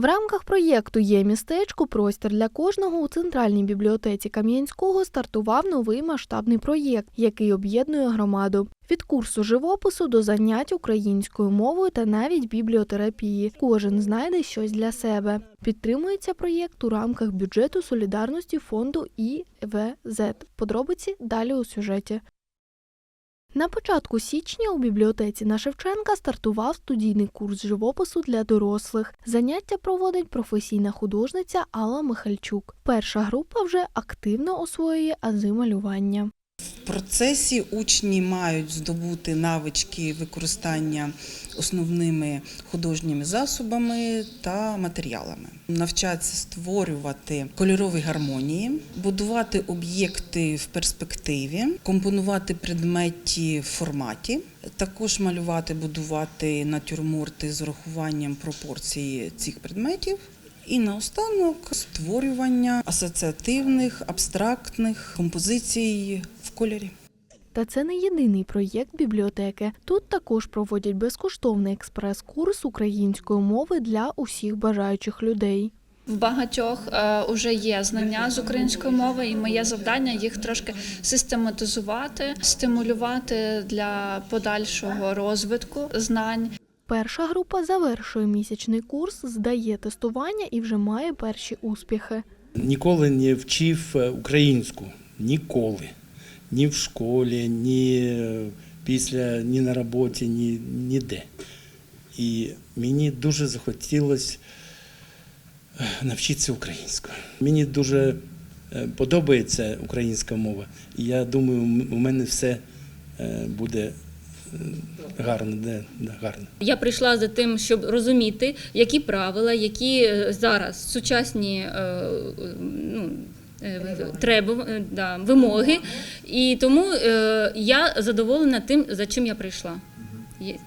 В рамках проєкту Є містечко простір для кожного у центральній бібліотеці Кам'янського стартував новий масштабний проєкт, який об'єднує громаду. Від курсу живопису до занять українською мовою та навіть бібліотерапії. Кожен знайде щось для себе. Підтримується проєкт у рамках бюджету солідарності фонду ІВЗ. Подробиці далі у сюжеті. На початку січня у бібліотеці на Шевченка стартував студійний курс живопису для дорослих. Заняття проводить професійна художниця Алла Михальчук. Перша група вже активно освоює ази малювання. Процесі учні мають здобути навички використання основними художніми засобами та матеріалами, навчаться створювати кольорові гармонії, будувати об'єкти в перспективі, компонувати предметі в форматі, також малювати, будувати натюрморти з урахуванням пропорції цих предметів. І наостанок створювання асоціативних, абстрактних композицій кольорі. Та це не єдиний проєкт бібліотеки. Тут також проводять безкоштовний експрес-курс української мови для усіх бажаючих людей. В багатьох е, уже є знання з української мови, і моє завдання їх трошки систематизувати, стимулювати для подальшого розвитку знань. Перша група завершує місячний курс, здає тестування і вже має перші успіхи. Ніколи не вчив е, українську. Ніколи. Ні в школі, ні е, після, ні на роботі, ні, ніде. І мені дуже захотілося е, навчитися українською. Мені дуже е, подобається українська мова. І я думаю, у мене все е, буде е, гарно. де- да, гарно. Я прийшла за тим, щоб розуміти, які правила, які е, зараз сучасні ну, треба, е, да, вимоги. І тому е, я задоволена тим, за чим я прийшла.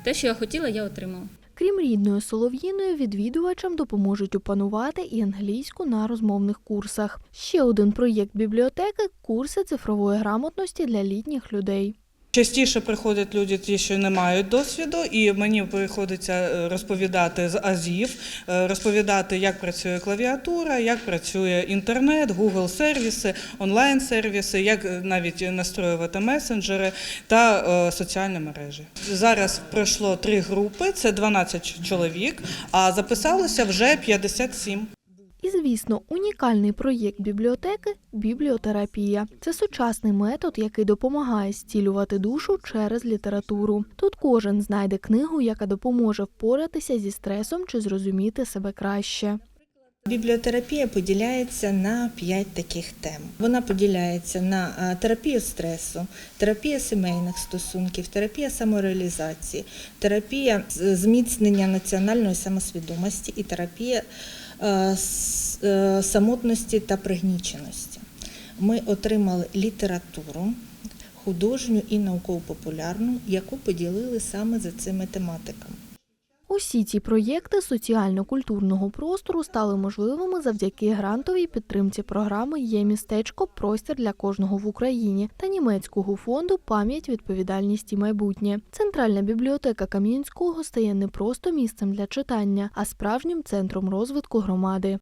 Те, що я хотіла, я отримала. Крім рідної солов'їної, відвідувачам допоможуть опанувати і англійську на розмовних курсах. Ще один проєкт бібліотеки курси цифрової грамотності для літніх людей. Частіше приходять люди, ті, що не мають досвіду, і мені приходиться е, розповідати з азів, е, розповідати, як працює клавіатура, як працює інтернет, Google сервіси, онлайн сервіси, як е, навіть настроювати месенджери та соціальні мережі. Зараз пройшло три групи, це 12 чоловік, а записалося вже 57. Звісно, унікальний проєкт бібліотеки бібліотерапія. Це сучасний метод, який допомагає зцілювати душу через літературу. Тут кожен знайде книгу, яка допоможе впоратися зі стресом чи зрозуміти себе краще. Бібліотерапія поділяється на п'ять таких тем. Вона поділяється на терапію стресу, терапія сімейних стосунків, терапія самореалізації, терапія зміцнення національної самосвідомості і терапія е, е, самотності та пригніченості. Ми отримали літературу художню і науково-популярну, яку поділили саме за цими тематиками. Усі ці проєкти соціально-культурного простору стали можливими завдяки грантовій підтримці програми Є містечко простір для кожного в Україні та німецького фонду Пам'ять, відповідальність і майбутнє. Центральна бібліотека Кам'янського стає не просто місцем для читання, а справжнім центром розвитку громади.